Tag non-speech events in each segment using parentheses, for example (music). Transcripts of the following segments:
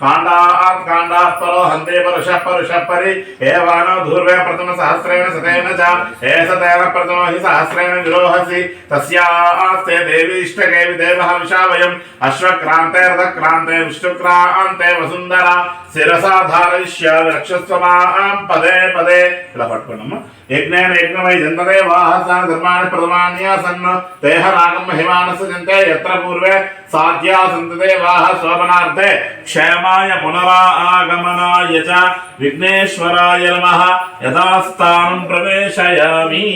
కాండాత్ కాండాత్ పరో హంతే పరుష పరుష పరి ఏవానో ధూర్వే ప్రథమ సహస్రేణ సతేన చ ఏసతేన ప్రథమ హి సహస్రేణ విరోహసి తస్యాస్తే దేవి ఇష్టకే దేవ విషా వయం అశ్వక్రాంతే రథక్రాంతే విష్ణుక్రాంతే వసుంధర శిరసా ధారయిష్యామి రక్షస్వ మాం పదే పదే ఇలా పట్టుకోండమ్మా యజ్ఞేన యజ్ఞమై జంతదే వాహసాన ధర్మాణి ప్రథమాన్యాసన్న దేహ రాగం మహిమానస జంతే యత్ర పూర్వే సాధ్యా సంతతే వాహ శోభనార్థే క్షేమాయ పునరాగమనాయ చ విఘ్నేశ్వరాయ నమః. యథాస్థానం ప్రవేశయామి.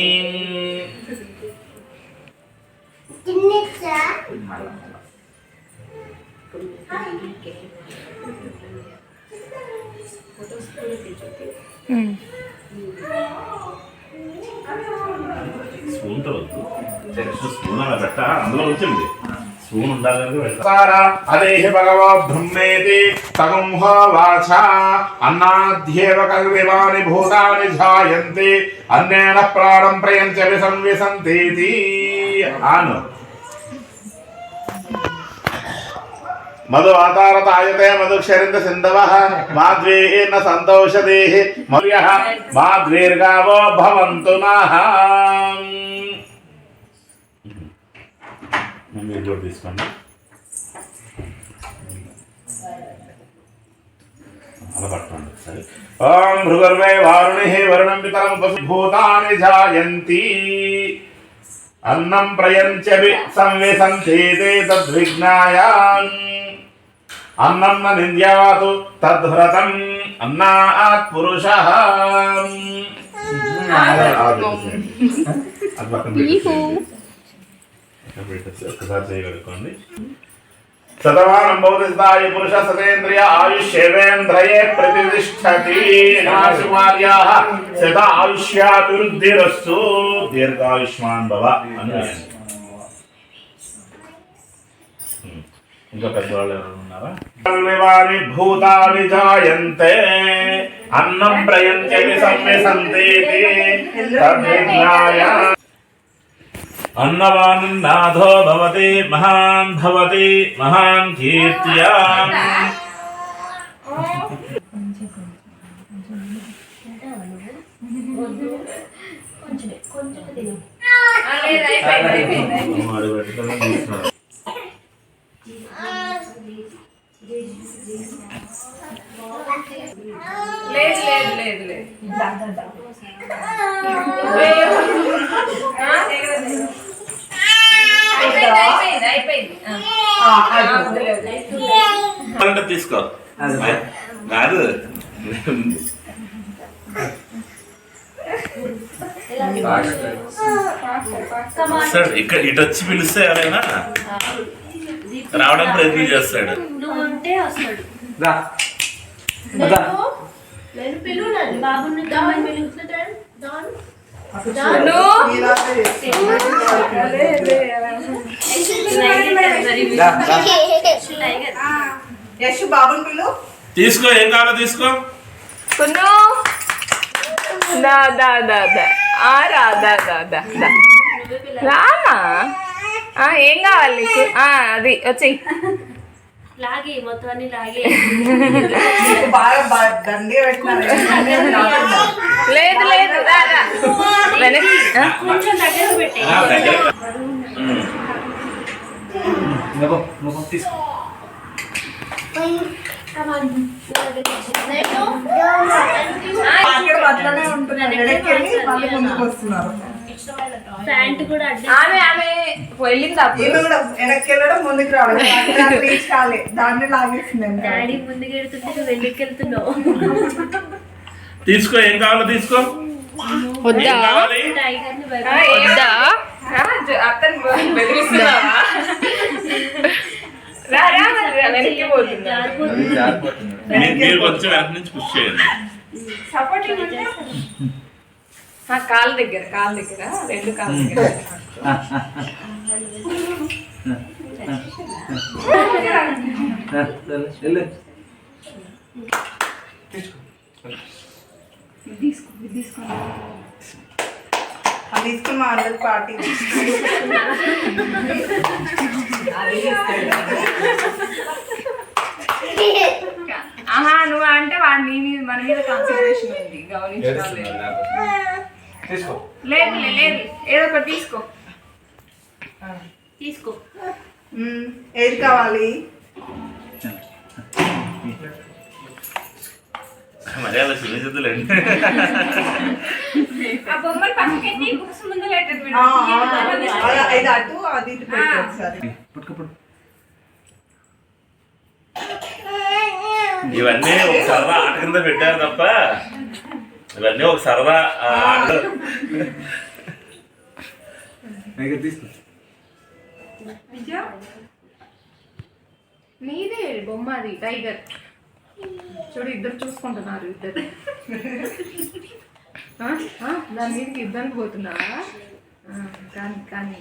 స్పూన్తో వద్దు. స్పూన్ అలా పెట్ట అందులో వచ్చింది. అదేహి భగవో బ్రహ్మేతి తగుంహోవాచ అన్నాధ్యేవ కల్విమాని భూతాని ఝాయంతి అన్నేన ప్రాణం ప్రయంచవి సంవిసంతీతి ఆను మధు ఆతారతాయతే మధు క్షరింద సింధవ మాధ్వీర్న సంతోషదేహి మర్య మాధ్వీర్గావో భవంతు నః మీరు కూడా తీసుకోండి. అలా పట్టుకోండి ఒకసారి. ఓం భృగర్వే వారుణి వరుణం పితరం పశు భూతాని జాయంతి అన్నం ప్రయంచవి సంవిసంతేతే తద్విజ్ఞాయ అన్నం న నింద్యాతు తద్వ్రతం అన్నాత్ పురుష. ఒక్కసారి చేయగలుగుకోండి శతమానం భవతిస్తాయ పురుష సతేంద్రియ ఆయుష్యేవేంద్రయే ప్రతిష్టతి. నాశుమార్యాః శత ఆయుష్యాభివృద్ధిరస్సు దీర్ఘాయుష్మాన్ భవ అని ఇంకా పెద్దవాళ్ళు ఎవరు ఉన్నారా? సర్వాణి భూతాని జాయంతే. అన్నం ప్రయంత్యమి సంవిసంతేతి తద్విజ్ఞాయ అన్నవానున్నాథో భవతి మహాన్ భవతి మహాన్ కీర్త్యా లేదు లేదు లేదు లేదు. అయిపోయింది అంటే తీసుకో. కాదు వస్తాడు ఇక్కడ ఇటు వచ్చి పిలిస్తే ఎవరైనా రావడానికి ప్రయత్నం చేస్తాడు. నువ్వు యశ్ బాబుని పిలు. తీసుకో ఏం కావాలో తీసుకో. కున్ను దా దా దా దా. ఆ రా దా దా దా దా. రామా ఆ, ఏం కావాలి నీకు? ఆ, అది వచ్చేయి. లాగే మొత్తం అన్ని లాగే. బాగా పెట్టినారు. లేదు లేదు? కొంచెం దగ్గర పెట్టే అక్కడ అట్లనే ఉంటున్నారు. వెనక్కి వెళ్ళి మళ్ళీ ముందుకు వస్తున్నారు. ప్యాంట్ కూడా అడ్డం ఆమె ఆమె వెళ్ళింది అప్పుడు. కూడా వెనక్కి వెళ్ళడం ముందుకు రావడం. (laughs) రీచ్ కాలే. దాన్ని లాగేసింది. డాడీ ముందుకు వెళ్తుంటే నువ్వు వెనక్కి వెళ్తున్నావు తీసుకో ఏం కావాలో తీసుకో. వద్దా? అతను బెదిరిస్తున్నావా? మరి కొంచెం వెనక నుంచి పుష్ చేయండి. ఆ, కాలు దగ్గర కాలు దగ్గర రెండు కాలు దగ్గర. తీసుకుని మా అందరికి పార్టీ అంటే వాడి నీ మీద మన మీద కాన్సన్ట్రేషన్ ఉంది. లేకపోతే. తీసుకో. లేదు లే, లేదు. ఏదో ఒకటి తీసుకో. తీసుకో. ఏది కావాలి? మర్యాద చూపించదులేండి ఆ బొమ్మలు పక్కకెట్టి బుక్స్ ముందు అలా ఇది అటు అది ఇటు పెట్టు ఒకసారి. పట్టుకో పట్టు ఇవన్నీ ఒక సరదా ఆట కింద పెట్టారు తప్ప. ఇవన్నీ ఒక సరదా నీదే బొమ్మ అది టైగర్. చూడు ఇద్దరు చూసుకుంటున్నారు ఇద్దరు. దాని మీదకి ఇద్దరు పోతున్నావా? కానీ కానీ.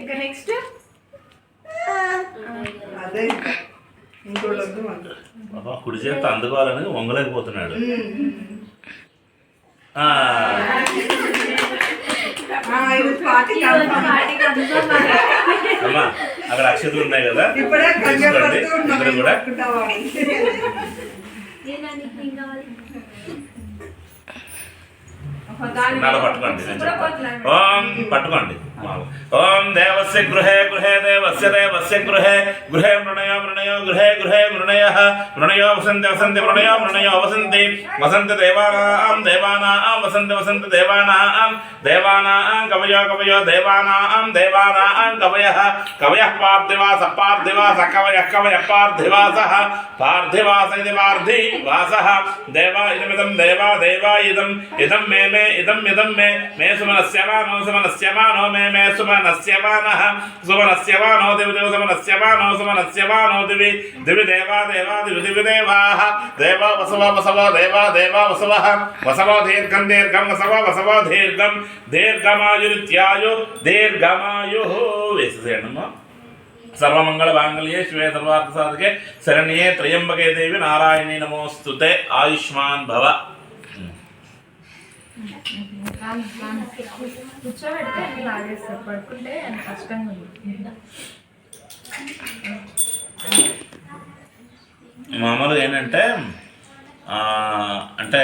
ఇంకా నెక్స్ట్ అదే ఇంకోటి వద్దు మనకు. పాపం కుడి చేత అందుకోవాలని వంగలేకపోతున్నాడు. ఆ, ఆ, ఇది పార్టీ కన్ఫర్మ్. అమ్మా అక్కడ అక్షతలు ఉన్నాయి కదా? ఇప్పుడే తీసుకోండి ఇద్దరు కూడా. కావాలి నాడ పట్టుకోండి. ओम देवस्य गृहे गृहे देवस्य देवस्य गृहे गृहे मृणयो मृणयो, गृहे गृहे मृणयः। मृणयो वसन्ति वसन्ति, मृणयो मृणयो वसन्ति। वसन्ति देवानां देवानां, वसन्ति वसन्ति देवानां। देवानां कवयो कवयो, देवानां देवानां कवयः। कवयः पार्थिवासः पार्थिवासः, कवयः कवयः पार्थिवासः। पार्थिवास इति पार्थिवासः। देवा इदमिदं, देवा देवा इदम्। इदं मे मे इदम् इदं मे। मे सुमनस्य वा नो सुमनस्य वा नो मे। మే సుమనస్యమానః సుమనస్యమానో దివి దివి సుమనస్యమానో సుమనస్యమానో దివి దివి దేవా దేవా దివి దివి దేవాః దేవా వసవ వసవ దేవా దేవా వసవః వసవ దీర్ఘం దీర్ఘం వసవ వసవ దీర్ఘం దీర్ఘమాయురిత్యాయు దీర్ఘమాయుః వేసేసేయండమ్మా సర్వమంగళ మాంగళ్యే శివే సర్వార్థ సాధకే శరణ్యే త్రయంబకే దేవి నారాయణి నమోస్తుతే ఆయుష్మాన్ భవ కూర్చోబెడితే అన్ని లాగేస్తారు పడుకుంటే అంత కష్టంగా ఉంది. మామూలుగా ఏంటంటే అంటే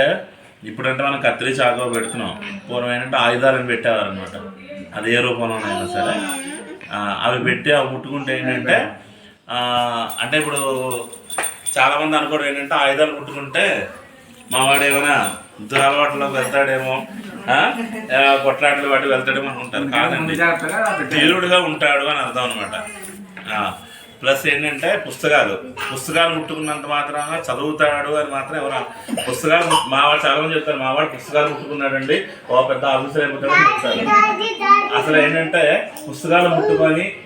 ఇప్పుడంటే మనం కత్తిరి చాకో పెడుతున్నాం. పూర్వం ఏంటంటే ఆయుధాలను పెట్టేవారు అనమాట అది ఏ రూపంలోనైనా సరే. అవి పెట్టి అవి ముట్టుకుంటే ఏంటంటే అంటే ఇప్పుడు చాలామంది అనుకోవడం ఏంటంటే ఆయుధాలు ముట్టుకుంటే మావాడు ఏమైనా దురలవాట్లోకి వెళ్తాడేమో కొట్లాటలు వాటి వెళ్తాడేమో అనుకుంటారు కాదండి. ధీరుడుగా ఉంటాడు అని అర్థం అనమాట ప్లస్ ఏంటంటే పుస్తకాలు. పుస్తకాలు ముట్టుకున్నంత మాత్రాన చదువుతాడు అని మాత్రం ఎవరు పుస్తకాలు ముట్టు- మా వాడు చాలా మంది చెప్తారు మా వాడు పుస్తకాలు ముట్టుకున్నాడండి. ఓ పెద్ద ఆఫీసర్ అయిపోతాడు అని చెప్తారు. అసలు ఏంటంటే పుస్తకాలు ముట్టుకొని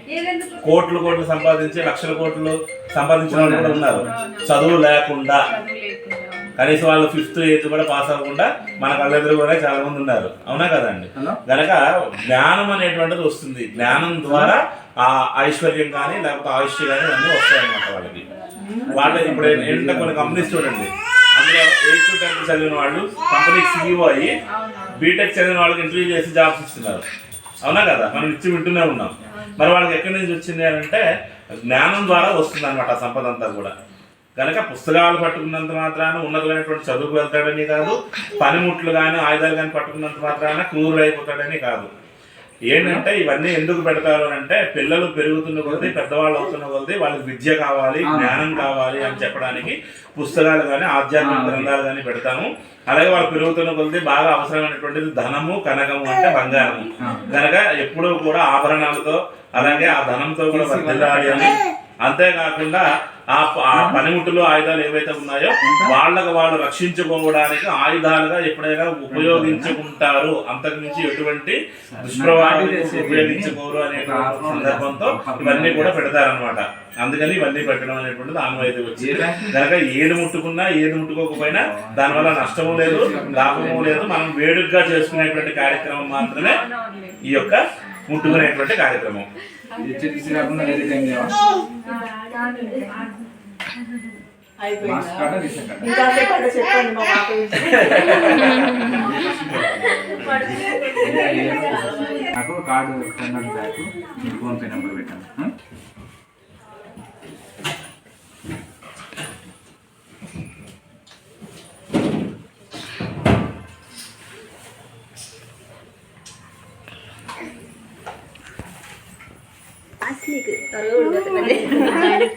కోట్లు కోట్లు సంపాదించి లక్షల కోట్లు సంపాదించిన వాళ్ళు కూడా ఉన్నారు. చదువు లేకుండా. కనీసం వాళ్ళు ఫిఫ్త్ ఎయిత్ కూడా పాస్ అవ్వకుండా మన కళ్ళెదురు కూడా చాలా మంది ఉన్నారు. అవునా కదండి? గనక జ్ఞానం అనేటువంటిది వస్తుంది. జ్ఞానం ద్వారా ఆ ఐశ్వర్యం కానీ లేకపోతే ఆయుష్య కానీ అన్నీ వస్తాయి అన్నమాట వాళ్ళకి. వాళ్ళు ఇప్పుడు ఏంటంటే కొన్ని కంపెనీస్ చూడండి. అందులో ఎయిత్ టెన్త్ చదివిన వాళ్ళు కంపెనీ సీఈఓ అయ్యి బీటెక్ చదివిన వాళ్ళకి ఇంటర్వ్యూ చేసి జాబ్స్ ఇస్తున్నారు. అవునా కదా? మనం ఇచ్చి వింటూనే ఉన్నాం. మరి వాళ్ళకి ఎక్కడి నుంచి వచ్చింది అని అంటే జ్ఞానం ద్వారా వస్తుంది అనమాట ఆ సంపద అంతా కూడా. కనుక పుస్తకాలు పట్టుకున్నంత మాత్రాన ఉన్నతమైనటువంటి చదువుకు వెళ్తాడని కాదు పనిముట్లు కానీ ఆయుధాలు కానీ పట్టుకున్నంత మాత్రాన క్రూరుడు అయిపోతాడని కాదు. ఏంటంటే ఇవన్నీ ఎందుకు పెడతారు అంటే పిల్లలు పెరుగుతున్న కొద్దీ పెద్దవాళ్ళు అవుతున్న కొద్దీ వాళ్ళకి విద్య కావాలి జ్ఞానం కావాలి అని చెప్పడానికి పుస్తకాలు కానీ ఆధ్యాత్మిక గ్రంథాలు కానీ పెడతాము. అలాగే వాళ్ళు పెరుగుతున్న కొద్దీ బాగా అవసరమైనటువంటిది ధనము కనకము అంటే బంగారము. కనుక ఎప్పుడూ కూడా ఆభరణాలతో అలాగే ఆ ధనంతో కూడా వర్ధిల్లాలి అని. అంతేకాకుండా ఆ పనిముట్లు ఆయుధాలు ఏవైతే ఉన్నాయో వాళ్ళకు వాళ్ళు రక్షించుకోవడానికి ఆయుధాలుగా ఎప్పుడైనా ఉపయోగించుకుంటారు. అంతకు మించి ఎటువంటి దుష్ప్రభావాలకు ఉపయోగించుకోరు అనే సందర్భంతో ఇవన్నీ కూడా పెడతారనమాట అందుకని ఇవన్నీ పెట్టడం అనేటువంటిది ఆనవాయితీ వచ్చి కనుక ఏది ముట్టుకున్నా ఏది ముట్టుకోకపోయినా దానివల్ల నష్టము లేదు లాభము లేదు. మనం వేడుకగా చేసుకునేటువంటి కార్యక్రమం మాత్రమే ఈ యొక్క ముట్టుకునేటువంటి కార్యక్రమం. ఇది కాకుండా వేరే టైం చేయాలి మాస్క్ రీసెట్ ఇంకా చెప్పండి మా (laughs) నాకు కార్డు ఫోన్ నెంబర్ పెట్టాను.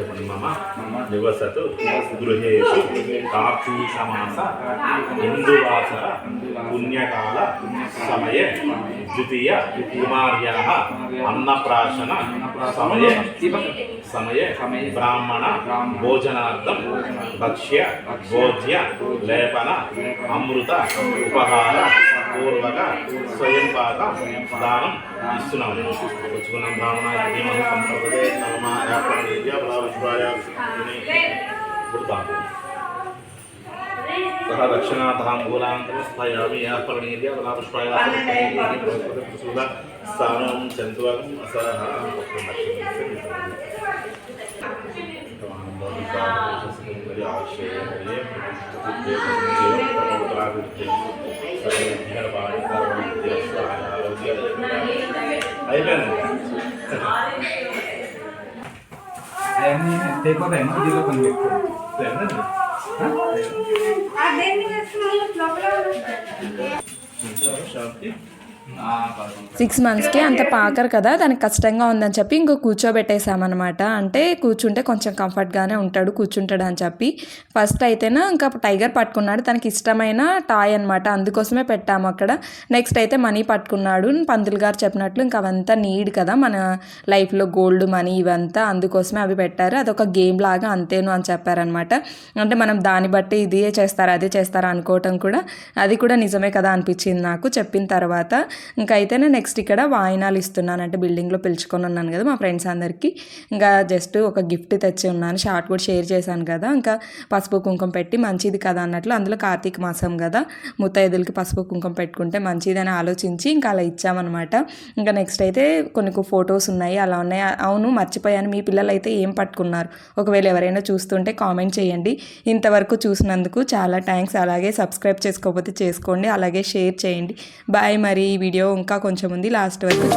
చెప్పండి మామ. నివసతు గృహేషు. కార్తీక మాస హిందువాసర పుణ్యకాల. సమయే. ద్వితీయ. కుమార్యా అన్నప్రాశన. సమయే. సమయే. బ్రాహ్మణ. భోజనార్థం. భక్ష్య. భోజ్య. లేపన. అమృత. ఉపహార. పూర్వక స్వయంపాక దానం ఇస్తున్నాము పుచ్చుకున్న బ్రాహ్మణ ధీమహి సంప్రదే నమ యాపన విద్య బలావిశ్వాయ ఇప్పుడు దానం సహ దక్షిణాతాంబూలాంతరం స్థాయామి యాపరణీయ బలావిశ్వాయ స్థానం చంద్వం అసహ అయిపోయింది అవన్నీ తెగిపోతాయి మధ్యలో కొన్ని పెట్టుకోండి. శాంతి ఆ, పదకొండు. సిక్స్ మంత్స్కి అంత పాకరు కదా దానికి కష్టంగా ఉందని చెప్పి ఇంకో కూర్చోబెట్టేశామన్నమాట. అంటే కూర్చుంటే కొంచెం కంఫర్ట్గానే ఉంటాడు కూర్చుంటాడు అని చెప్పి. ఫస్ట్ అయితేనా ఇంకా టైగర్ పట్టుకున్నాడు తనకి ఇష్టమైన టాయ్ అనమాట అందుకోసమే పెట్టాము అక్కడ. నెక్స్ట్ అయితే మనీ పట్టుకున్నాడు. పంతులు గారు చెప్పినట్లు ఇంకా అవంతా నీడ్ కదా మన లైఫ్లో గోల్డ్ మనీ ఇవంతా. అందుకోసమే అవి పెట్టారు. అదొక గేమ్ లాగా అంతేను అని చెప్పారనమాట అంటే మనం దాన్ని బట్టి ఇదే చేస్తారు అదే చేస్తారు అనుకోవటం కూడా. అది కూడా నిజమే కదా అనిపించింది నాకు చెప్పిన తర్వాత. ఇంకా అయితేనే నెక్స్ట్ ఇక్కడ వాయినాలు ఇస్తున్నాను అంటే బిల్డింగ్లో పిలుచుకొని ఉన్నాను కదా మా ఫ్రెండ్స్ అందరికీ. ఇంకా జస్ట్ ఒక గిఫ్ట్ తెచ్చి ఉన్నాను షార్ట్ కూడా షేర్ చేశాను కదా. ఇంకా పసుపు కుంకుమ పెట్టి మంచిది కదా అన్నట్లు అందులో కార్తీక మాసం కదా. ముత్తైదులకి పసుపు కుంకుమ పెట్టుకుంటే మంచిదని ఆలోచించి ఇంకా అలా ఇచ్చామన్నమాట. ఇంకా నెక్స్ట్ అయితే కొన్ని ఫొటోస్ ఉన్నాయి అలా ఉన్నాయి. అవును మర్చిపోయాను. మీ పిల్లలు అయితే ఏం పట్టుకున్నారు? ఒకవేళ ఎవరైనా చూస్తుంటే కామెంట్ చేయండి. ఇంతవరకు చూసినందుకు చాలా థ్యాంక్స్ అలాగే సబ్స్క్రైబ్ చేసుకోకపోతే చేసుకోండి. అలాగే షేర్ చేయండి. బాయ్ మరి. ఈ వీడియో ఇంకా కొంచెం ఉంది. లాస్ట్ వరకు